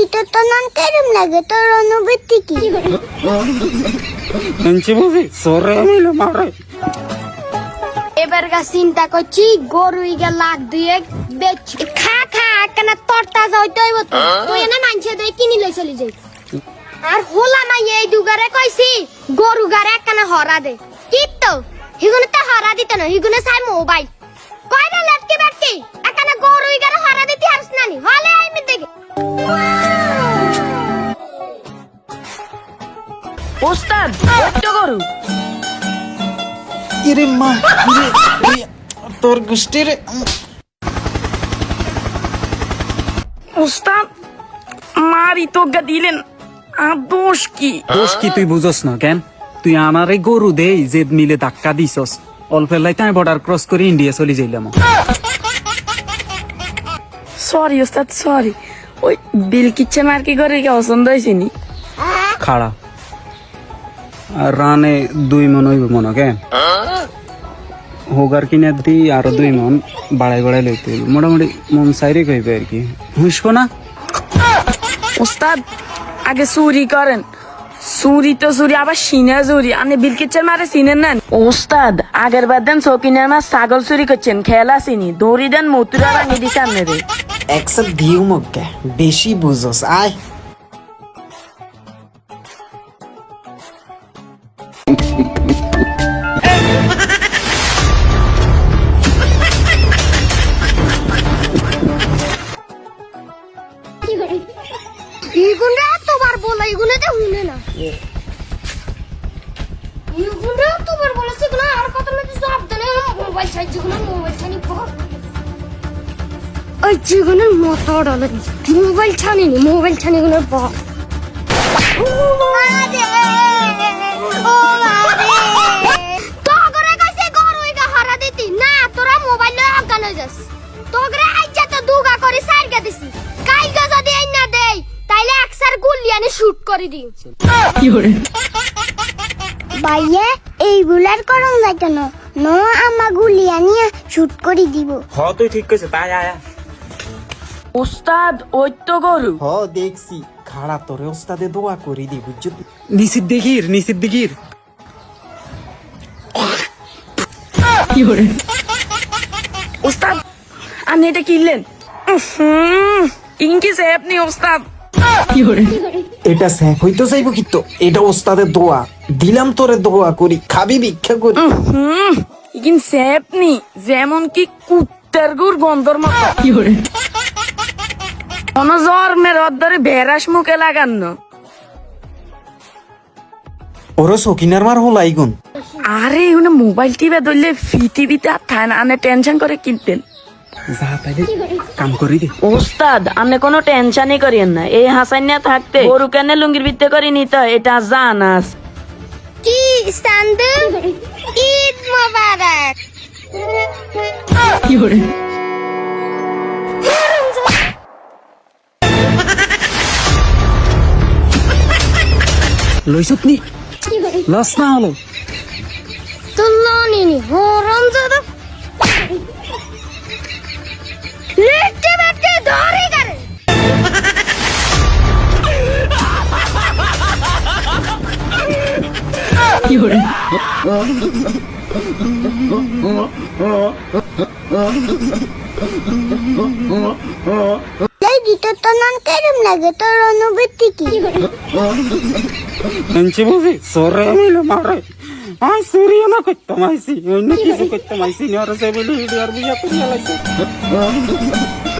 Guitar তো কেরম লাগে? তোর অনুভূতি কি? বুঝি? সরে মিলে মারে। এবার গা চিন্তা করছি গরু ইগা লাখ দুয়ে বেচ। খা খা কেন তোর তাজা হইতে হইব তুই না মানছে দই কিনি লই চলি যাই। আর হোলা মাই এই দুগারে কইছি গরু গারে একখানা হরা দে। কি তো? হিগুনে তো হরা দিতে না হিগুনে চাই মোবাইল কয় রে লটকে বাটকে? একখানা গরু ইগারে হরা দিতে নানি। হলে দেখে। ওস্তাদ ওইটা গরু। ইরে মা তোর গোষ্ঠীর ওস্তাদ মারি তোগা দিলেন। আর দোষ কি? দোষ কি তুই বুঝস না কেন? তুই আমারে গরু দেই যে মিলে ধাক্কা দিছস। অল্প লাই তাই বর্ডার ক্রস করে ইন্ডিয়া চলে যাইলাম। সরি ওস্তাদ সরি ওই বিল কিচ্ছে মার কি করে কি পছন্দ হয়েছে নি? খাড়া। রানে দুই মন হইব মন কেন হোগার কিনে দি আরও দুই মন বাড়াই বাড়াই লইতে হইব। মোটামুটি মন সাইরে কইবে আর কি। হুসবো না? ওস্তাদ আগে চুরি করেন। চুরি তো চুরি আবার সিনে চুরি। আপনি বিল কিচ্ছে মারে চিনেন না ওস্তাদ আগের বার দেন সকিনের মাছ ছাগল চুরি করছেন। খেলা চিনি। দড়ি দেন মতুরা ভাঙি দিছে আপনারে একসাথ দিও মক্কা বেশি বুঝস। আয়। ইগুনরা তোমার বলা ইগুনে তো শুনে না ইগুনরা তোমার বলেছে না আর কত না মোবাইল চাই যেগুলো মোবাইল ছানি পর ওই যেগুলোর মাথা ডালে মোবাইল মোবাইল ছানি গুলো পর একসার গুলিয়ানি শুট করে দি ভাইয়া এই বুলার করন যাইতো না ন আমা গুলিয়ানি শুট করে দিব। হ তুই ঠিক কইছ তাই আয়া ওস্তাদ ওই তো গরু। হ দেখছি। খাড়া তোরে ওস্তাদে দোয়া করে দি বুঝছ নিচিত দেখির নিচিত দেখির ওস্তাদ আপনি এটা কিনলেন? ইনকি সে আপনি ওস্তাদ। এটা স্যাক হইতো এটা ওস্তাদের দোয়া। দিলাম তোরে দোয়া করি খাবি ভিক্ষা করি। ইকিন সে আপনি যেমন কি কুত্তার গুর গন্ধর মতো কোন মুখে ওরে সকিনার মার হলাই গুন। আরে উনি মোবাইল টিপে ধরলে পৃথিবীতে আর থায় না আনে টেনশন করে কিনতেন। যা তাইলে কাম করি দে। ওস্তাদ আপনি কোনো টেনশনই করিয়েন না। এই হাসান থাকতে গরু কেনে লুঙ্গির ভিত্তে করে নিতে এটা জানাস কি সান্দু ঈদ মোবারক। লইছত নি লস না হলো। তুলনি হরম জাদা গিটার তো নাম কেরম লাগে? তোর অনুভূতি কি? শুনছি বুঝি? সরে মিলে মারে। আয় সুরিয়া না করতাম আইসি অন্য কিছু করতাম আইসি না, আর সে বলি আর বিয়া করিয়া লাগছে